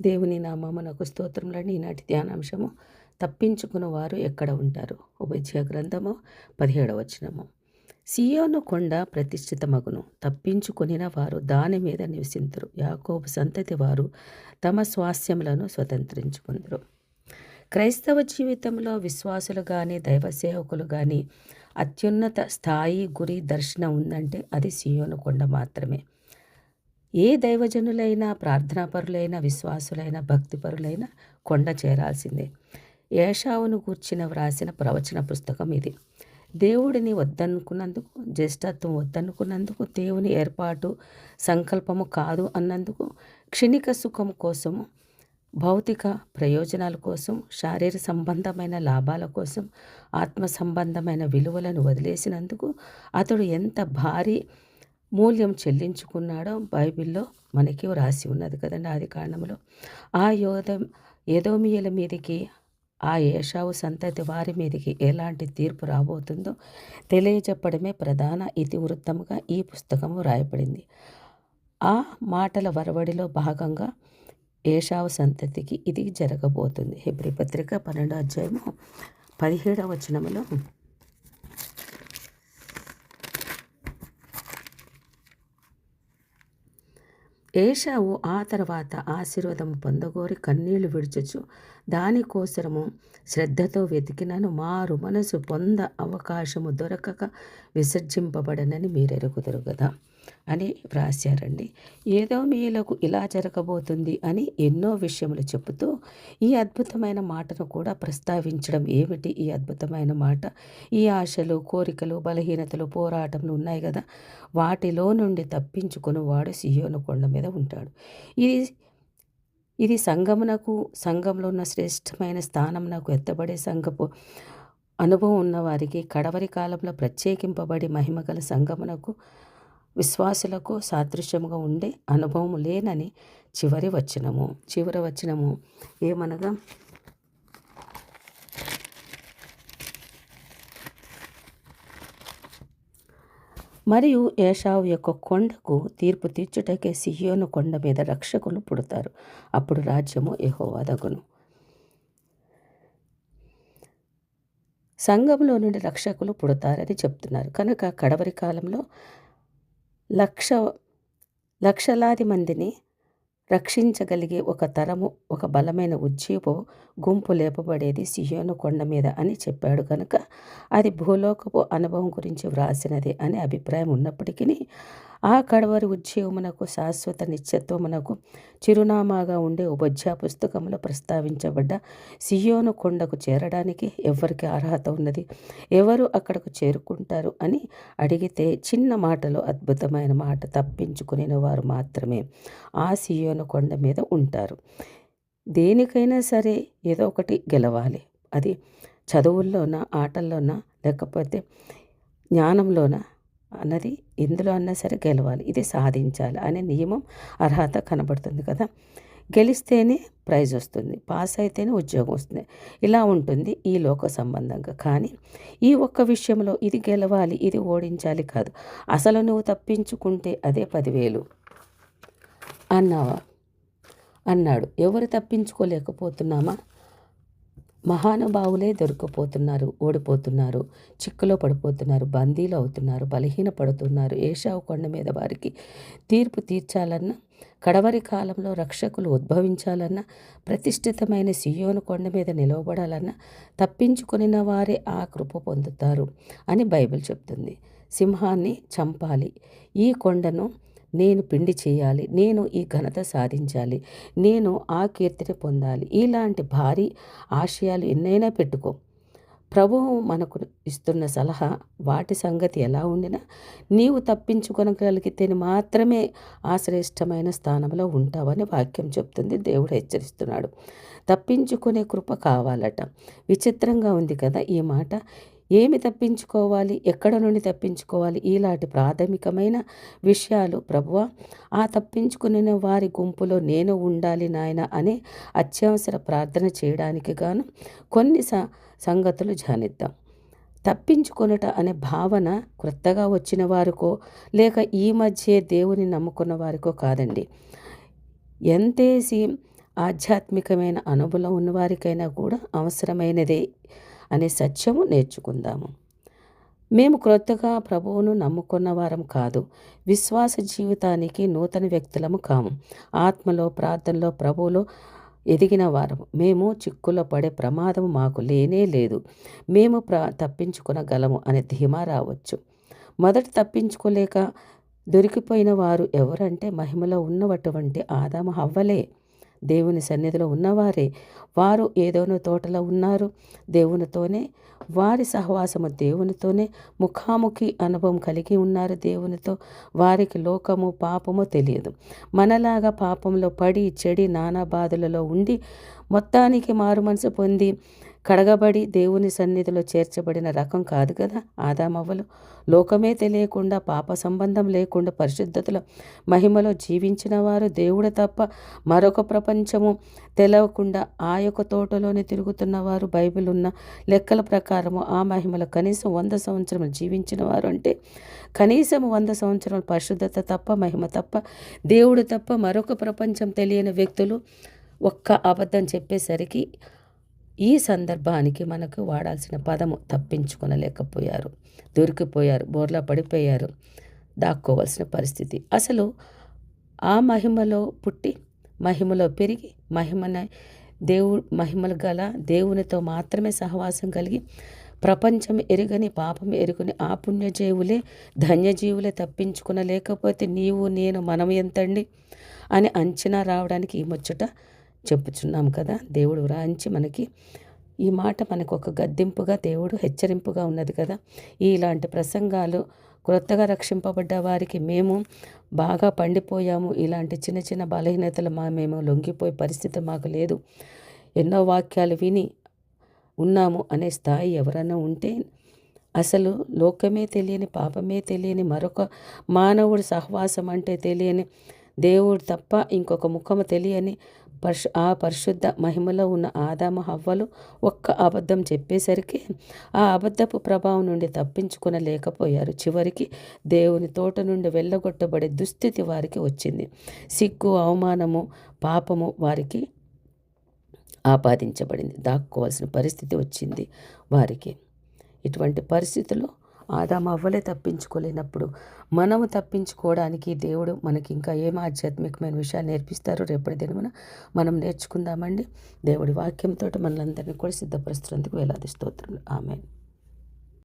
దేవుని నామమునకు స్తోత్రములని ఈనాటి ధ్యానాంశము. తప్పించుకున్న వారు ఎక్కడ ఉంటారు? ఉపజయ గ్రంథము పదిహేడవ వచనము. సియోను కొండ ప్రతిష్ఠితమగును. తప్పించుకొనిన వారు దాని మీద నివసింతురు. యాకోబు సంతతి వారు తమ స్వాస్యములను స్వతంత్రించుకుందరు. క్రైస్తవ జీవితంలో విశ్వాసులు కానీ దైవ సేవకులు కానీ అత్యున్నత స్థాయి గురి దర్శనం ఉందంటే అది సియోను కొండ మాత్రమే. ఏ దైవజనులైనా ప్రార్థనాపరులైన విశ్వాసులైన భక్తిపరులైన కొండ చేరాల్సిందే. ఏషావును కూర్చిన వ్రాసిన ప్రవచన పుస్తకం ఇది. దేవుడిని వద్దనుకున్నందుకు జ్యేష్ఠత్వం వద్దనుకున్నందుకు దేవుని ఏర్పాటు సంకల్పము కాదు అన్నందుకు క్షణిక సుఖం కోసము భౌతిక ప్రయోజనాల కోసం శారీర సంబంధమైన లాభాల కోసం ఆత్మ సంబంధమైన విలువలను వదిలేసినందుకు అతడు ఎంత భారీ మూల్యం చెల్లించుకున్నాడో బైబిల్లో మనకి రాసి ఉన్నది కదండి ఆది కారణంలో ఆ యోధ ఏదోమియల మీదకి ఆ ఏషావు సంతతి వారి మీదకి ఎలాంటి తీర్పు రాబోతుందో తెలియజెప్పడమే ప్రధాన ఇతివృత్తముగా ఈ పుస్తకము రాయబడింది ఆ మాటల వరవడిలో భాగంగా ఏషావు సంతతికి ఇది జరగబోతుంది. హెబ్రి పత్రిక పన్నెండో అధ్యాయము పదిహేడవ వచనములో ఏషావు ఆ తర్వాత ఆశీర్వాదం పొందగోరి కన్నీళ్ళు విడుచుచు దానికోసరము శ్రద్ధతో వెతికినను మారు మనసు పొంద అవకాశము దొరకక విసర్జింపబడనని మీరెరుగుదరు కదా అని వ్రాశారండి. ఏదో మీలకు ఇలా జరగబోతుంది అని ఎన్నో విషయములు చెబుతూ ఈ అద్భుతమైన మాటను కూడా ప్రస్తావించడం ఏమిటి? ఈ అద్భుతమైన మాట ఈ ఆశలు కోరికలు బలహీనతలు పోరాటంలు ఉన్నాయి కదా. వాటిలో నుండి తప్పించుకుని వాడు సియోను కొండ మీద ఉంటాడు. ఇది ఇది సంగమునకు సంఘంలో ఉన్న శ్రేష్టమైన స్థానమునకు ఎత్తబడే సంఘపు అనుభవం ఉన్నవారికి కడవరి కాలంలో ప్రత్యేకింపబడి మహిమగల సంగమునకు విశ్వాసులకు సాదృశ్యముగా ఉండే అనుభవం లేనని చివరి వచనము. చివరి వచనము ఏమనగా? మరియు ఏషావు యొక్క కొండకు తీర్పు తీర్చుటకే సియోను కొండ మీద రక్షకులు పుడతారు. అప్పుడు రాజ్యము ఎహోవాదగును సంఘంలో నుండి రక్షకులు పుడతారని చెప్తున్నారు. కనుక కడవరి కాలంలో లక్ష లక్షలాది మందిని రక్షించగలిగే ఒక తరము ఒక బలమైన ఉజ్జీపు గుంపు లేపబడేది సియోను కొండ మీద అని చెప్పాడు కనుక అది భూలోకపు అనుభవం గురించి వ్రాసినది అనే అభిప్రాయం ఉన్నప్పటికీ ఆ కడవరి ఉద్యోగమునకు శాశ్వత నిత్యత్వమునకు చిరునామాగా ఉండే ఉపధ్యా పుస్తకంలో ప్రస్తావించబడ్డ సియోను కొండకు చేరడానికి ఎవరికి అర్హత ఉన్నది? ఎవరు అక్కడకు చేరుకుంటారు అని అడిగితే చిన్న మాటలో అద్భుతమైన మాట తప్పించుకునే వారు మాత్రమే. ఆ సియోను కొండ మీద ఉంటారు. దేనికైనా సరే ఏదో ఒకటి గెలవాలి. అది చదువుల్లోన ఆటల్లోన లేకపోతే జ్ఞానంలోన? అన్నది ఎందులో అన్నా సరే గెలవాలి. ఇది సాధించాలి అనే నియమం అర్హత కనబడుతుంది కదా. గెలిస్తేనే ప్రైజ్ వస్తుంది. పాస్ అయితేనే ఉద్యోగం వస్తుంది. ఇలా ఉంటుంది ఈ లోక సంబంధంగా. కానీ ఈ ఒక్క విషయంలో ఇది గెలవాలి ఇది ఓడించాలి కాదు. అసలు నువ్వు తప్పించుకుంటే అదే పదివేలు అన్నావా? అన్నాడు. ఎవరు తప్పించుకోలేకపోతున్నామా? మహానుభావులే దొరికిపోతున్నారు ఓడిపోతున్నారు చిక్కులో పడిపోతున్నారు బందీలు అవుతున్నారు బలహీన పడుతున్నారు ఏషావు కొండ మీద వారికి తీర్పు తీర్చాలన్నా కడవరి కాలంలో రక్షకులు ఉద్భవించాలన్నా ప్రతిష్ఠితమైన సియోను కొండ మీద నిలవబడాలన్నా తప్పించుకునిన వారే ఆ కృప పొందుతారు అని బైబిల్ చెప్తుంది. సింహాన్ని చంపాలి. ఈ కొండను నేను పిండి చేయాలి నేను ఈ ఘనత సాధించాలి నేను ఆ కీర్తిని పొందాలి. ఇలాంటి భారీ ఆశయాలు ఎన్నైనా పెట్టుకో. ప్రభువు మనకు ఇస్తున్న సలహా వాటి సంగతి ఎలా ఉండినా నీవు తప్పించుకొనగలిగితే మాత్రమే ఆ శ్రేష్టమైన స్థానంలో ఉంటావని వాక్యం చెప్తుంది. దేవుడు హెచ్చరిస్తున్నాడు. తప్పించుకునే కృప కావాలట. విచిత్రంగా ఉంది కదా ఈ మాట. ఏమి తప్పించుకోవాలి? ఎక్కడ నుండి తప్పించుకోవాలి? ఇలాంటి ప్రాథమికమైన విషయాలు ప్రభువ ఆ తప్పించుకునే వారి గుంపులో నేను ఉండాలి నాయన అనే అత్యవసర ప్రార్థన చేయడానికి గాను కొన్ని సంగతులు ధ్యానిద్దాం. తప్పించుకొనుట అనే భావన క్రొత్తగా వచ్చిన వారికో లేక ఈ మధ్యే దేవుని నమ్ముకున్న వారికో కాదండి. ఎంతేసి ఆధ్యాత్మికమైన అనుభవం ఉన్నవారికైనా కూడా అవసరమైనదే. అనే సత్యము నేర్చుకుందాము. మేము క్రొత్తగా ప్రభువును నమ్ముకున్న వారం కాదు విశ్వాస జీవితానికి నూతన వ్యక్తులము కాము. ఆత్మలో ప్రార్థనలో ప్రభువులో ఎదిగిన వారము. మేము చిక్కులో పడే ప్రమాదం మాకు లేనే లేదు. మేము ప్ర తప్పించుకునగలము అనే ధీమా రావచ్చు. మొదట తప్పించుకోలేక దొరికిపోయిన వారు ఎవరంటే మహిమలో ఉన్నటువంటి ఆదాము హవ్వలే దేవుని సన్నిధిలో ఉన్నవారే. వారు ఏదోనో తోటలో ఉన్నారు దేవునితోనే. వారి సహవాసము దేవునితోనే. ముఖాముఖి అనుభవం కలిగి ఉన్నారు దేవునితో. వారికి లోకము పాపము తెలియదు. మనలాగా పాపంలో పడి చెడి నానా బాధలలో ఉండి మొత్తానికి మారు మనసు పొంది కడగబడి దేవుని సన్నిధిలో చేర్చబడిన రకం కాదు కదా ఆదామవ్వలు. లోకమే తెలియకుండా పాప సంబంధం లేకుండా పరిశుద్ధతలో మహిమలో జీవించిన వారు దేవుడు తప్ప మరొక ప్రపంచము తెలవకుండా ఆ యొక్క తోటలోనే తిరుగుతున్న వారు బైబిల్ ఉన్న లెక్కల ప్రకారము ఆ మహిమలో కనీసం వంద సంవత్సరములు జీవించిన వారు అంటే కనీసం వంద సంవత్సరములు పరిశుద్ధత తప్ప మహిమ తప్ప దేవుడు తప్ప మరొక ప్రపంచం తెలియని వ్యక్తులు ఒక్క అబద్ధం చెప్పేసరికి ఈ సందర్భానికి మనకు వాడాల్సిన పదము తప్పించుకొనలేకపోయారు. దొరికిపోయారు బోర్లా పడిపోయారు దాక్కోవలసిన పరిస్థితి. అసలు ఆ మహిమలో పుట్టి మహిమలో పెరిగి మహిమన దేవు మహిమలు గల దేవునితో మాత్రమే సహవాసం కలిగి ప్రపంచం ఎరుగని పాపం ఎరుగని ఆ పుణ్యజీవులే ధన్యజీవులే తప్పించుకునలేకపోతే నీవు నేను మనం ఎంతండి? అని అంచనా రావడానికి ఈ ముచ్చట చెప్పుచున్నాం కదా దేవుడు వ్రాయించి మనకి ఈ మాట మనకు ఒక గద్దింపుగా దేవుడు హెచ్చరింపుగా ఉన్నది కదా. ఇలాంటి ప్రసంగాలు క్రొత్తగా రక్షింపబడ్డ వారికి మేము బాగా పండిపోయాము. ఇలాంటి చిన్న చిన్న బలహీనతలు మా మేము లొంగిపోయే పరిస్థితి మాకు లేదు. ఎన్నో వాక్యాలు విని ఉన్నాము అనే స్థాయి ఎవరైనా ఉంటే అసలు లోకమే తెలియని పాపమే తెలియని మరొక మానవుడు సహవాసం అంటే తెలియని దేవుడు తప్ప ఇంకొక ముఖము తెలియని పరిశు ఆ పరిశుద్ధ మహిమలో ఉన్న ఆదామ హవ్వలు ఒక్క అబద్ధం చెప్పేసరికి ఆ అబద్ధపు ప్రభావం నుండి తప్పించుకునలేకపోయారు. చివరికి దేవుని తోట నుండి వెళ్ళగొట్టబడే దుస్థితి వారికి వచ్చింది. సిగ్గు అవమానము పాపము వారికి ఆపాదించబడింది. దాక్కోవాల్సిన పరిస్థితి వచ్చింది వారికి. ఇటువంటి పరిస్థితుల్లో ఆదామవ్వలే తప్పించుకోలేనప్పుడు. మనము తప్పించుకోవడానికి దేవుడు మనకి ఇంకా ఏం ఆధ్యాత్మికమైన విషయాలు నేర్పిస్తారో రేపటి దినమున మనం నేర్చుకుందామండి. దేవుడి వాక్యంతో మనలందరినీ కూడా సిద్ధపరుస్తున్నందుకు వేలాది స్తోత్రులు ఆమె